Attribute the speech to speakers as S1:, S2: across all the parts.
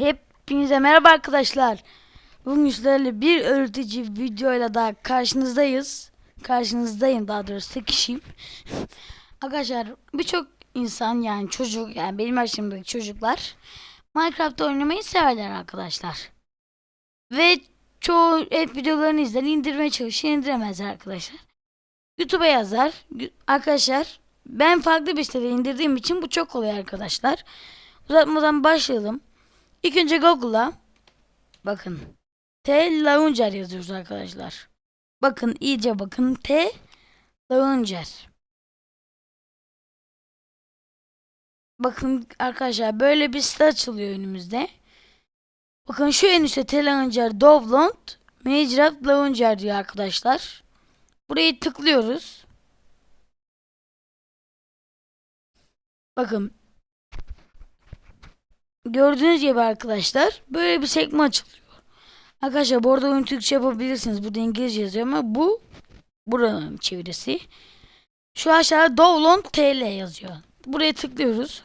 S1: Hepinize merhaba arkadaşlar. Bugün sizlerle bir öğretici videoyla daha karşınızdayız. Karşınızdayım daha doğrusu tek kişiyim. arkadaşlar birçok insan yani çocuk yani benim yaşımdaki çocuklar Minecraft oynamayı severler arkadaşlar. Ve çoğu hep videolarını izler indirmeye çalışır indiremezler arkadaşlar. YouTube'a yazar. Arkadaşlar ben farklı bir sitede indirdiğim için bu çok kolay arkadaşlar. Uzatmadan başlayalım. İlk önce Google'a bakın T Launcher yazıyoruz arkadaşlar. Bakın iyice bakın T Launcher. Bakın arkadaşlar böyle bir site açılıyor önümüzde. Bakın şu en üstte T Launcher Download Minecraft Launcher diyor arkadaşlar. Burayı tıklıyoruz. Bakın Gördüğünüz gibi arkadaşlar böyle bir sekme açılıyor. Arkadaşlar bu arada oyun Türkçe yapabilirsiniz. Burada İngilizce yazıyor ama bu buranın çevirisi. Şu aşağıda Download TL yazıyor. Buraya tıklıyoruz.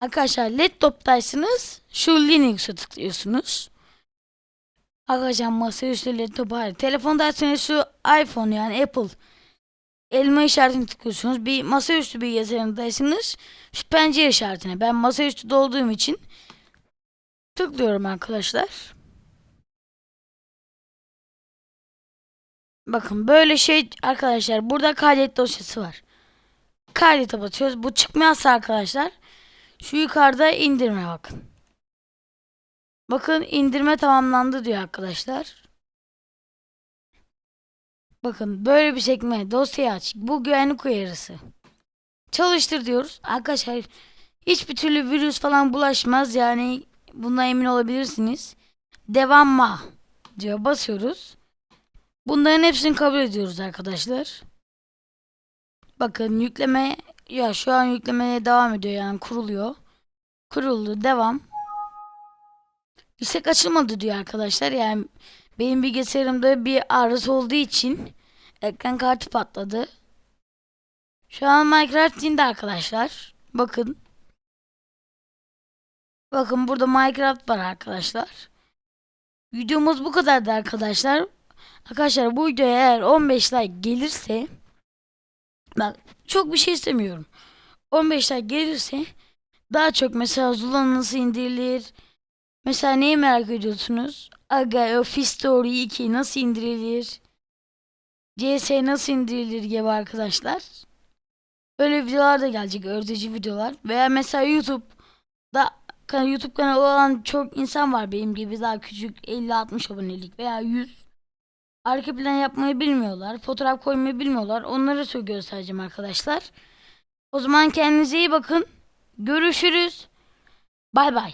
S1: Arkadaşlar laptop'taysanız şu Linux'a tıklıyorsunuz. Arkadaşlar masaüstü laptop hayır. Telefondaysanız şu iPhone yani Apple elma işaretini tıklıyorsunuz. Bir masaüstü bilgisayarındaysanız şu pencere işaretine. Ben masaüstü olduğum için tıklıyorum arkadaşlar. Bakın böyle şey arkadaşlar burada kaydet dosyası var. Kaydete basıyoruz. Bu çıkmazsa arkadaşlar şu yukarıda indirme bakın. Bakın indirme tamamlandı diyor arkadaşlar. Bakın böyle bir sekme dosyayı aç. Bu güvenlik uyarısı. Çalıştır diyoruz. Arkadaşlar hiçbir türlü virüs falan bulaşmaz. Yani bundan emin olabilirsiniz. Devamma diyor basıyoruz. Bunların hepsini kabul ediyoruz arkadaşlar. Bakın yükleme ya şu an yüklemeye devam ediyor yani kuruluyor. Kuruldu devam. İstek açılmadı diyor arkadaşlar. Yani benim bilgisayarımda bir arıza olduğu için ekran kartı patladı. Şu an Minecraft indi arkadaşlar. Bakın. Bakın burada Minecraft var arkadaşlar. Videomuz bu kadardı arkadaşlar. Arkadaşlar bu videoya eğer 15 like gelirse bak çok bir şey istemiyorum. 15 like gelirse daha çok mesela Zula nasıl indirilir? Mesela neyi merak ediyorsunuz? Aga Office Story 2 nasıl indirilir? CS nasıl indirilir gibi arkadaşlar. Böyle videolar da gelecek öğretici videolar. Veya mesela YouTube'da YouTube kanalı olan çok insan var benim gibi daha küçük 50-60 abonelik veya 100. Arka plan yapmayı bilmiyorlar. Fotoğraf koymayı bilmiyorlar. Onlara söz göstereceğim arkadaşlar. O zaman kendinize iyi bakın. Görüşürüz. Bay bay.